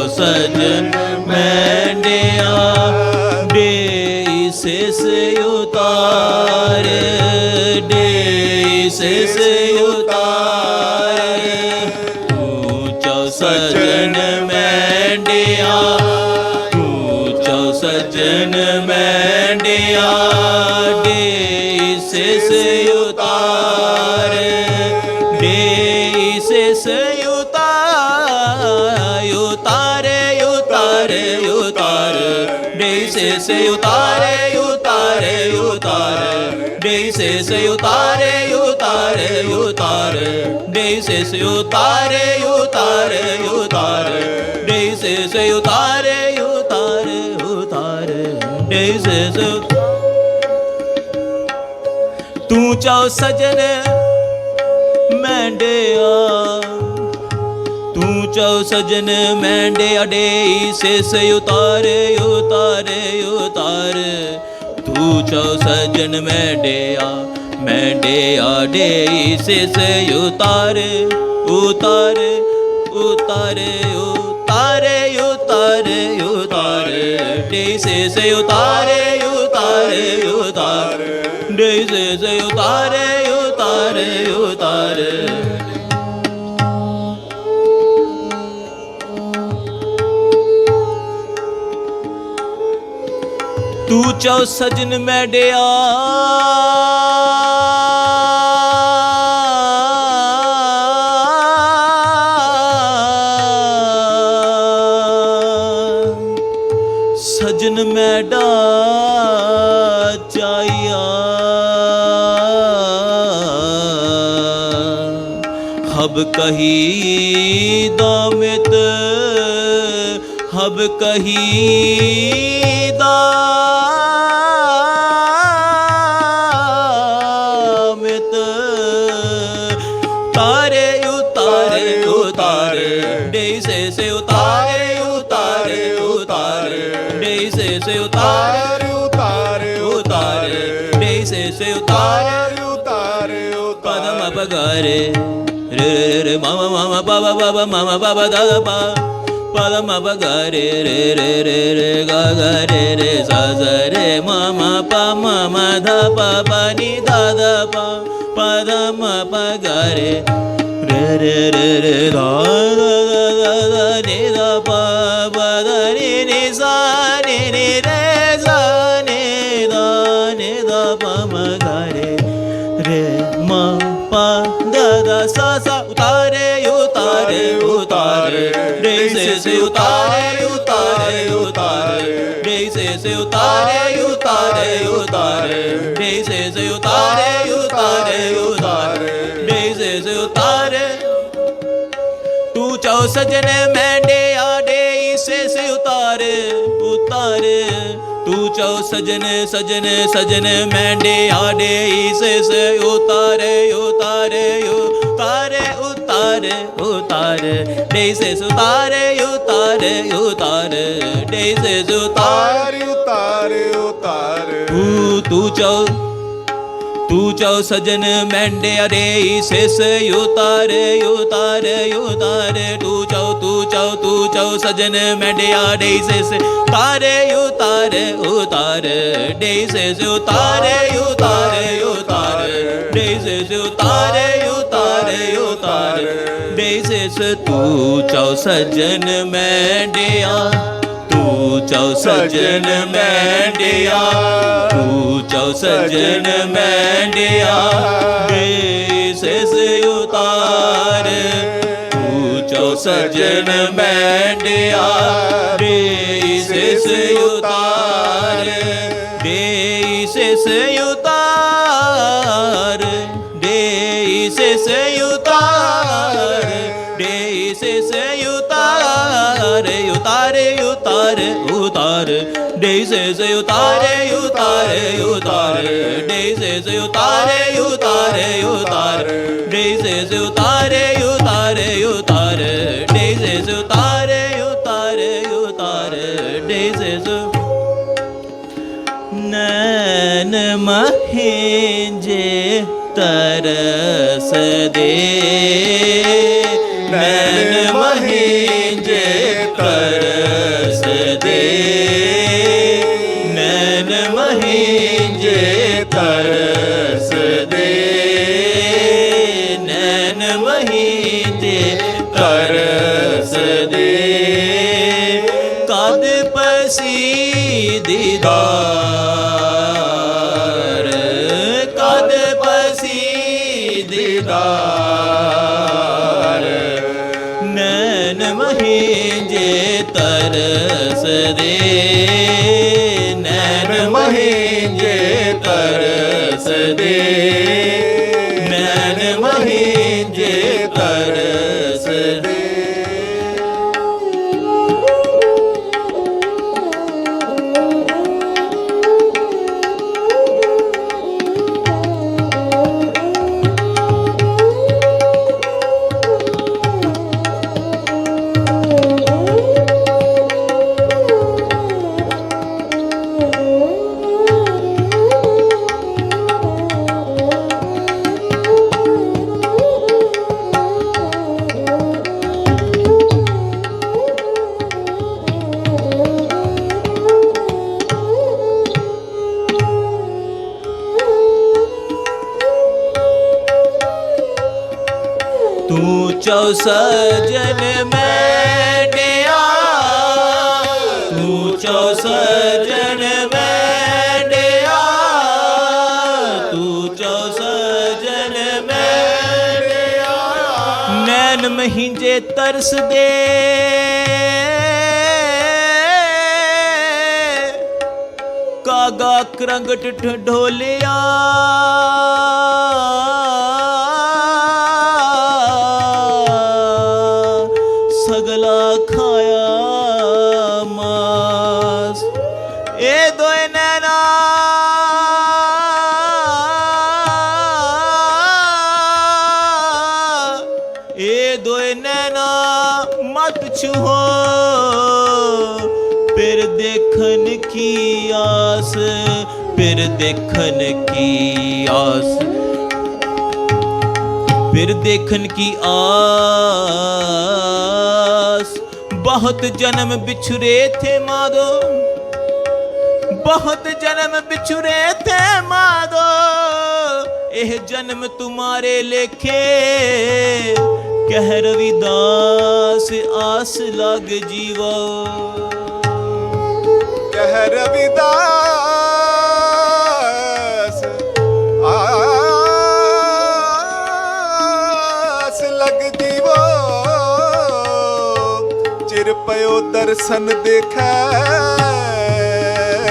ਚੌ ਸਜਨ ਮੈਂਡਿਆ ਦੇ ਸਿਸ ਉਤਾਰ ਦੇ ਸਿਸ ਉਤਾਰ। ਤੂੰ ਚੌ ਸਜਨ ਮੈਂਡਿਆ, ਤੂੰ ਸਜਨ ਮੈਂਡਿਆ ਦੇ ਸਿਸ ਉਤਾਰੇ ਉਤਾਰੇ ਉਤਾਰ ਦੇ ਸਿਸ ਉਤਾਰੇ ਉਤਾਰੇ ਉਤਾਰ ਦੇ ਸਿਸ ਉਤਾਰੇ ਉਤਾਰੇ ਉਤਾਰ ਦੇ ਸਿਸ ਉਤਾਰੇ ਉਤਾਰੇ ਉਤਾਰ ਦੇ ਸਿਸ ਤੂੰ ਚਾਹ ਸਜਣ ਮੈਂਡਿਆ ਤੂੰ ਚਾਹ ਸਜਣ ਮੈਂਡਿਆ ਦੇ ਸਿਸ ਉਤਾਰੇ ਉਤਾਰੇ ਉਤਾਰ ਤੂੰ ਚਾਹ ਸਜਣ ਮੈਂਡਿਆ ਮੈਂਡਿਆ ਦੇ ਸਿਸ ਉਤਾਰੇ ਉਤਾਰੇ ਉਤਾਰੇ ਉਤਾਰੇ ਉਤਾਰੇ ਉਤਾਰੇ ਦੇ ਸਿਸ ਉਤਾਰੇ ਉਤਾਰੇ ਉਤਾਰੇ ਦੇ ਸਿਸ ਉਤਾਰੇ ਉਤਾਰੇ ਉਤਾਰੇ ਤੂੰ ਚੌ ਸਜਨ ਮੈਂ ਡਿਆ। ਸਜਨ ਮੈਡਾ ਚਾਇਆ। ਹਬ ਕਹੀ ਦਾਮਿਤ ਹਬ ਕਹੀ ਦਾਮਿਤ। से उतार उतार पदम अपगारे रे रे रे मम मम बब बब मम बब द ब पदम अपगारे रे रे रे रे ग ग रे रे सा ज रे मम प मम ध प प नि द द प पदम अपगारे रे रे रे रे द द द द नि द प द द स स उतारे उतारे उतारे रे से से उतारे उतारे उतारे रे से से उतारे उतारे उतारे रे से से उतारे उतारे उतारे रे से से उतारे तू चौ सजने मैंडे ऊंचो सजन सजन सजन मैंडे आडे ईसे से उतारे उतारे उतारे उतारे उतारे डे से सुतारे उतारे उतारे डे से सुतारे उतारे उतारे तू चौ तू चौ सजन मैंडे अरे ईसे से उतारे उतारे उतारे तू चौ तू ਤੂੰ ਚੌ ਤੂੰ ਚੌ ਸਜਨ ਮੈਂਡੇ ਅਰੇ ਸਿਸ ਤਾਰੇ ਉਤਾਰੇ ਉਤਾਰੇ ਦੇ ਸਿਸ ਉਤਾਰੇ ਉਤਾਰੇ ਉਤਾਰੇ ਦੇ ਸਿਸ ਉਤਾਰੇ ਉਤਾਰੇ ਉਤਾਰੇ ਦੇ ਸਿਸ ਤੂੰ ਚੌ ਸਜਨ ਮੈਂਡਿਆ ਤੂੰ ਚੌ ਸਜਨ ਮੈਂਡਿਆ ਤੂੰ ਚੌ ਸਜਨ ਮੈਂਡਿਆ ਦੇ ਤੂੰ ਸਜਨ ਮੈਂਡਿਆ ਦੇ ਸਿਸ ਉਤਾਰ, ਦੇ ਸਿਸ ਉਤਾਰ, ਦੇ ਸਿਸ ਉਤਾਰ, ਦੇ ਸਿਸ ਉਤਾਰ, ਉਤਾਰੇ ਉਤਾਰੇ, ਉਤਾਰ, ਦੇ ਸਿਸ ਉਤਾਰੇ ਉਤਾਰੇ, ਉਤਾਰ, ਦੇ ਸਿਸ ਉਤਾਰੇ ਉਤਾਰੇ, ਉਤਾਰ, ਦੇ ਸਿਸ ਉਤਾਰੇ ਉਤਾਰੇ ਦੇ ਨੈਣ ਮਹਿੰਜੇ ਤਰਸ ਦੇ ਨੈਣ ਮਹੀਂਜੇ ਤਰਸ ਦੇ ਨੈਣ ਮਹੀਂਜੇ ਤਰਸ ਦੇ ਕਦ ਪਸੀ ਦੀਦਾਰ ਦੇ ਨੈਣ ਤੂੰ ਚੌ ਸਜਨ ਮੈਂਡਿਆ ਤੂੰ ਚੌ ਸਜਨ ਮੈਂਡਿਆ ਤੂੰ ਚੌ ਸਜਨ ਮੈਂਡਿਆ ਨੈਣ ਮਹਿੰਜੇ ਤਰਸ ਦੇ ਕਾਗਾ ਕਰੰਗਟ ਢੋਲਿਆ। ਖਾਇਆ ਮਾਸ। ਇਹ ਦੋਏ ਨੈਣਾ ਇਹ ਦੋਏ ਨੈਣਾ ਮਤ ਛੂਹੋ ਫਿਰ ਦੇਖਣ ਕੀ ਆਸ, ਫਿਰ ਦੇਖਣ ਕੀ ਆਸ। ਫਿਰ ਦੇਖਣ ਕੀ ਆ ਬਹੁਤ ਜਨਮ ਬਿਛੁਰੇ ਥੇ ਮਾਦੋ। ਬਹੁਤ ਜਨਮ ਬਿਛੁਰੇ ਥੇ ਮਾਦੋ। ਇਹ ਜਨਮ ਤੁਮਾਰੇ ਲੇਖੇ। ਕਹਿ ਰਵਿਦਾਸ ਆਸ ਲਗ ਜੀਵੋ। ਕਹਿ ਰਵਿਦਾਸ ਪਇਓ ਦਰਸ਼ਨ ਦੇਖੈ।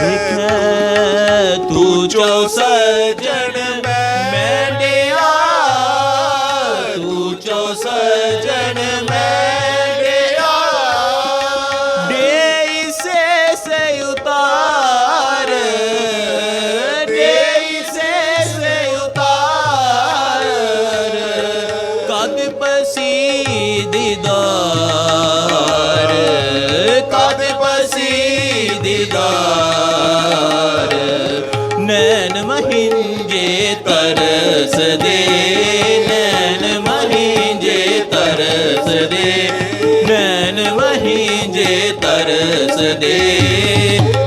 ਦੇਖੈ ਤੂੰ ਚੌ ਸਜਣ ਤੂੰ ਚੌ ਸਜਣ ਸੇ ਉਤਾਰ। ਸੇ ਉਤਾਰ। ਕਦ ਪਸੀ ਦੀਦਾਰ ਦੀਦਾਰ ਨੈਣ ਮਹਿੰਜੇ ਤਰਸ ਦੇ ਨੈਣ ਮਹਿੰਜੇ ਤਰਸ ਦੇ ਨੈਣ ਮਹਿੰਜੇ ਤਰਸ ਦੇ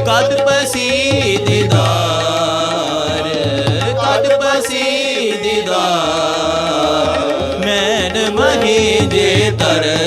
ਕਦ ਪਸੀ ਦੀਦਾਰ ਕਦ ਪਸੀ ਦੀਦਾਰ ਨੈਣ ਮਹੀਜੇ ਤਰਸ